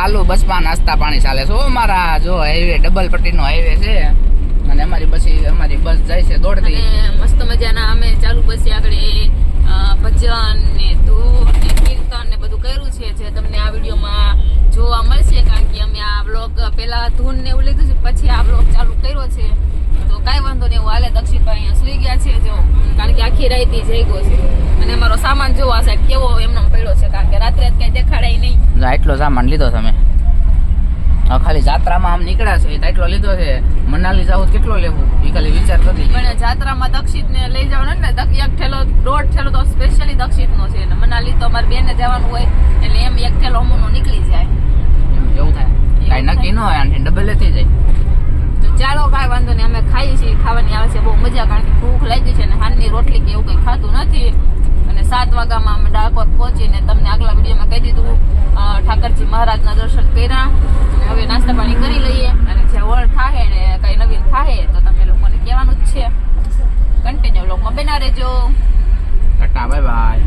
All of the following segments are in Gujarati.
ચાલુ બસમાં નાસ્તા પાણી ચાલે છે. મારા, જો હાઈવે ડબલ પટ્ટીનો હાઈવે છે. અને અમારી બસ અમારી બસ જાય છે દોડતી. મસ્ત મજાના અમે ચાલુ બસી આગળ ભજન ને ધૂન ને કીર્તન ને બધું કર્યું છે, જે તમને આ વિડીયોમાં જોવા મળશે, કારણ કે અમે આ બ્લોગ પહેલા ધૂન ને એવું લીધું છે, પછી આ બ્લોગ ચાલુ કર્યો છે. તો કાંઈ વાંધો નહીં એવું હાલે દક્ષિણભાઈ અહીંયા સુઈ ગયા છે, જો. કારણ કે આખી રાઈતી જઈ ગયો છે. અને મારો સામાન જોવો આ કેવો એમનો પડ્યો છે કારણ કે રાત્રે કઈ દેખાડાય નહીં. જો આટલો સામાન લીધો તમે ખાલી જાત્રામાં આમ નીકળ્યા છે તો આટલો લીધો છે. મનાલી જાવ કેટલો લેવું? એ ખાલી વિચાર કરી પણ જાત્રામાં દક્ષિત ને લઈ જવાનું ને એક ઠેલો દોઢ ઠેલો તો સ્પેશિયલી દક્ષિત નો છે અને મનાલી તો અમારે બેને જવાનું હોય એટલે એમ એક ઠેલો અમુનો નીકળી જાય. એવું થાય. કાંઈ નક્કી ન હોય આને ડબલ થઈ જાય. તો ચાલો કાંઈ વાંધો નહીં અમે ખાઈએ છીએ ખાવાની આવે છે બહુ મજા કારણ કે ભૂખ લાગી છે ને હાલની રોટલી કે એવું કંઈ ખાતું નથી. અને સાત વાગ્યામાં અમે ડાકોર પહોંચીને તમને આગલા વિડીયોમાં કહી દીધું ઠાકરજી મહારાજના દર્શન કર્યા. અને હવે નાસ્તા પાણી કરી લઈએ. અને જે વળ થાહે ને કંઈ નવીન થાહે તો તમે લોકોને કહેવાનું જ છે. કન્ટિન્યુ લોકમાં બેના રહેજો. Tata bye by.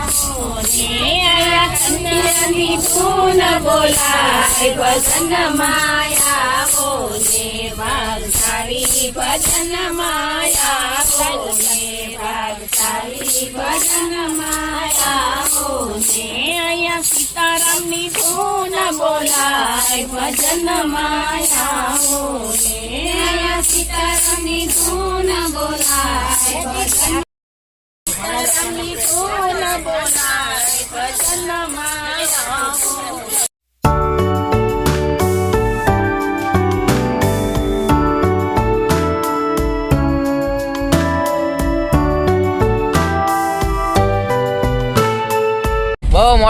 સીતારામની ધૂન બોલાય ભજન માયા બોલે સીતારામની ધૂન બોલાય ભજન સીતારામની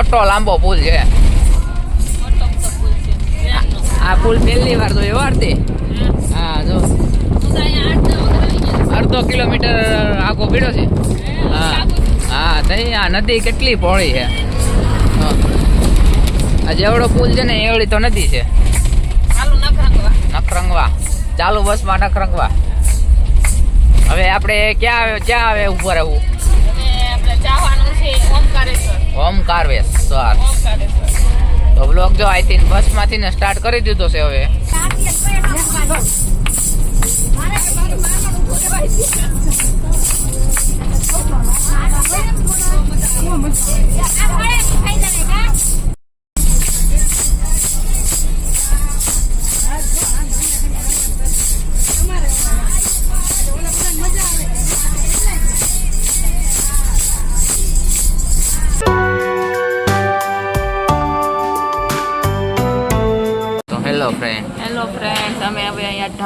મોટો લાંબો પુલ છે. આ પુલ પહેલી વાર તો વાળતી હા. જો. અડધો કિલોમીટર આખો પીડો છે. હા હા. તઈ આ નદી કેટલી પહોળી છે. આ જેવડો પુલ છે ને એવડી તો નદી છે. ચાલુ નખરંગવા. નખરંગવા. ચાલુ બસમાં નખરંગવા. હવે આપણે ક્યાં ક્યાં આવે ઉપર અને આપણે જવાનું છે ઓમકારેશ્વર. ઓમકારવેશ્વર ઓમકારેશ્વર તો બ્લોગ જો આઈ થિંક બસમાંથી ને સ્ટાર્ટ કરી દીધો છે હવે.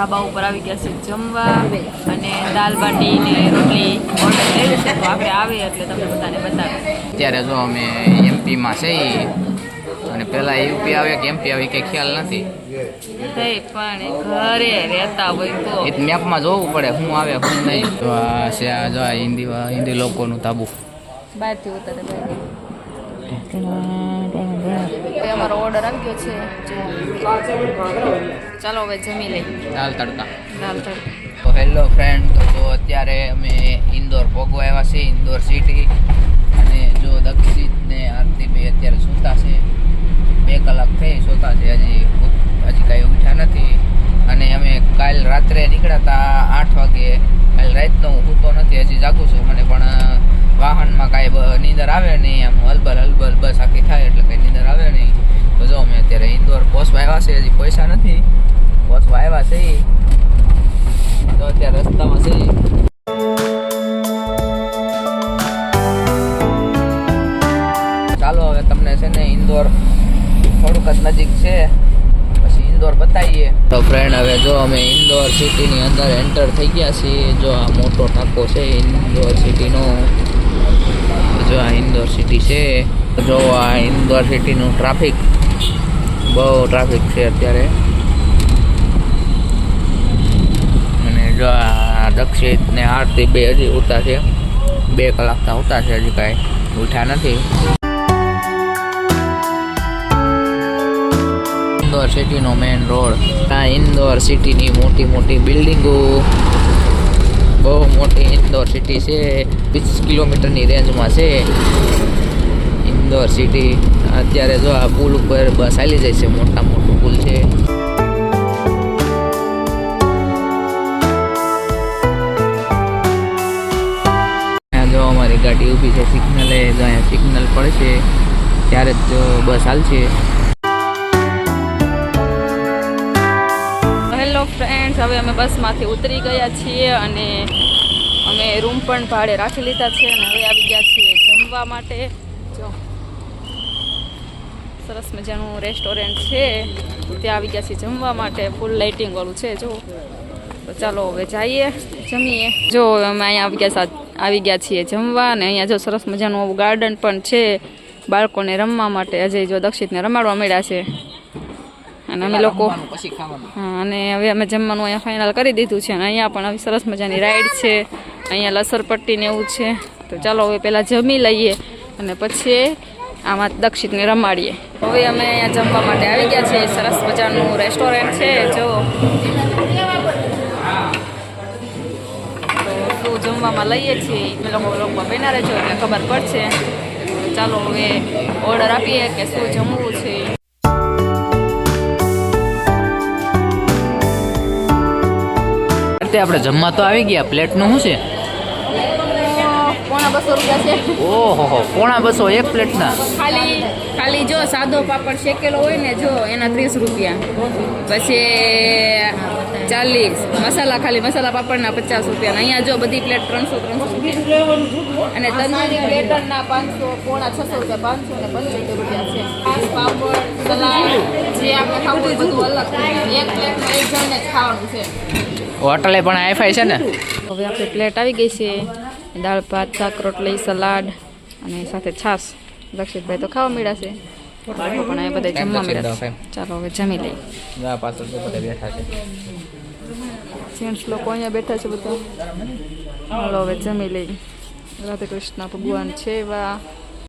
ઢાબા ઉપર આવી ગયા છે જમવા અને દાલ બાટી ને રોટલી ઓર્ડર લઈ છે. તો આપણે આવીએ એટલે તમને બધાને બતાવીએ. અત્યારે જો અમે એમપીમાં છે અને પહેલાં યુપી આવે કે એમપી આવે કંઈ ખ્યાલ નથી. પણ ઘરે રહેતા હોય તો. મેપમાં જોવું પડે શું આવે શું નહીં. તો આ છે આ જો હિન્દી હિન્દી લોકોનું તાબુ બહારથી ઉતરે બહારથી. તે અમારો ઓર્ડર આવ્યો છે. ચાલો હવે જમી લઈ દાલ તડકા. દાલ તડકા. તો હેલો ફ્રેન્ડ તો જો અત્યારે અમે ઇન્દોર ભોગવા આવ્યા છીએ ઇન્દોર સિટી અને જો દક્ષિત ને આરતીભાઈ બે અત્યારે સૂતા છે. બે કલાક થઈ સૂતા છે હજી હજી કાંઈ ઉઠ્યા નથી. અને અમે કાલ રાત્રે નીકળ્યા હતા આઠ વાગે. કાલ રાતનો હું સૂતો નથી હજી જાગું છું. મને પણ વાહનમાં કાંઈ નીંદર આવે નહીં, આમ હલબલ હલબલ બસ આખી થાય એટલે કંઈ નીંદર આવે નહીં. તો જો અમે અત્યારે ઇન્દોર પોસવા આવ્યા છે હજી પૈસા નથી. પોસવા આવ્યા છે. તો અત્યારે રસ્તામાં છે ચાલો હવે તમને છે ને ઇન્દોર થોડુંક જ નજીક છે. પછી ઇન્દોર બતાવીએ. તો ફ્રેન્ડ હવે જો અમે ઇન્દોર સિટીની અંદર એન્ટર થઈ ગયા છીએ. જો આ મોટો ટાંકો છે ઇન્દોર સિટીનો જો આ ઇન્દોર સિટી છે. જો આ ઇન્દોર સિટીનું ટ્રાફિક બહુ ટ્રાફિક છે અત્યારે. અને જો આ દક્ષિત ને આરતી બે હજી ઉતા છે. બે કલાકના ઉતા છે હજી કાંઈ. ઉઠ્યા નથી. ઇન્દોર સિટીનો મેઇન રોડ આ ઇન્દોર સિટીની મોટી મોટી બિલ્ડિંગો બહુ મોટી ઇન્દોર સિટી છે. વીસ કિલોમીટરની રેન્જમાં છે. ઇન્દોર સિટી અત્યારે જો આ પુલ ઉપર બસ ચાલી જાય છે, મોટા મોટું પુલ છે. જો અમારી ગાડી ઊભી છે, સિગ્નલે જો અહીંયા સિગ્નલ પડશે ત્યારે જ બસ હાલશે. ફ્રેન્ડ્સ હવે અમે બસમાંથી ઉતરી ગયા છીએ અને અમે રૂમ પણ ભાડે રાખી લીધા છે અને હવે આવી ગયા છીએ જમવા માટે. જો, સરસ મજાનું રેસ્ટોરન્ટ છે. ત્યાં આવી ગયા છીએ જમવા માટે. ફૂલ લાઇટિંગ વાળું છે, જો. તો ચાલો હવે જઈએ, જમીએ. જો, અમે અહીંયા આવી ગયા આવી ગયા છીએ જમવા અને અહીંયા જો સરસ મજાનું ગાર્ડન પણ છે. બાળકોને રમવા માટે, અજય જો દક્ષિતને રમાડવા મળ્યા છે. અને અમે લોકો હા અને હવે અમે જમવાનું અહીંયા ફાઇનલ કરી દીધું છે. અને અહીંયા પણ હવે સરસ મજાની રાઈડ છે. અહીંયા લસરપટ્ટી ને એવું છે. તો ચાલો હવે પહેલાં જમી લઈએ અને પછી આમાં દક્ષિતને રમાડીએ. હવે અમે અહીંયા જમવા માટે આવી ગયા છીએ. સરસ મજાનું રેસ્ટોરન્ટ છે. જો. જમવામાં લઈએ છીએ. એ લોકો લોકમાં બેના રહેજો એટલે ખબર પડશે. ચાલો હવે ઓર્ડર આપીએ કે શું જમવું છે. અત્યારે આપણે જમવા તો આવી ગયા. પ્લેટનું શું છે? પોણા બસો રૂપિયા છે. ઓહો પોણા બસો એક પ્લેટના? ખાલી ખાલી જો સાદો પાપડ શેકેલો હોય ને જો એના ત્રીસ રૂપિયા. પછી ચાલીસ. મસાલા ખાલી મસાલા પાપડના પચાસ રૂપિયા. અહીંયા જો બધી પ્લેટ ત્રણસો ત્રણસો અને તંદૂરી પ્લેટરના પાંચસો પોણા છસો રૂપિયા પાંચસો ને પંચોતેર રૂપિયા છે. પાપડ સલાડ જે આપણે ખાવું હોય બધું અલગ એક પ્લેટમાં એક જણને જ ખાવાનું છે. હોટલે પણ આઈફાઈ છે ને? હવે આપણી પ્લેટ આવી ગઈ છે. દાળ ભાત શાક રોટલી સલાડ અને સાથે છાશ. દક્ષિતભાઈ તો ખાવા મળ્યા છે. પણ એ બધા જમવા મળ્યા છે. ચાલો હવે જમી લઈએ. પાછળ તો બધા બેઠા છે. જેન્ટ્સ લોકો અહીંયા બેઠા છે બધા. ચાલો હવે જમી લઈએ. રાધે કૃષ્ણ ભગવાન છે એવા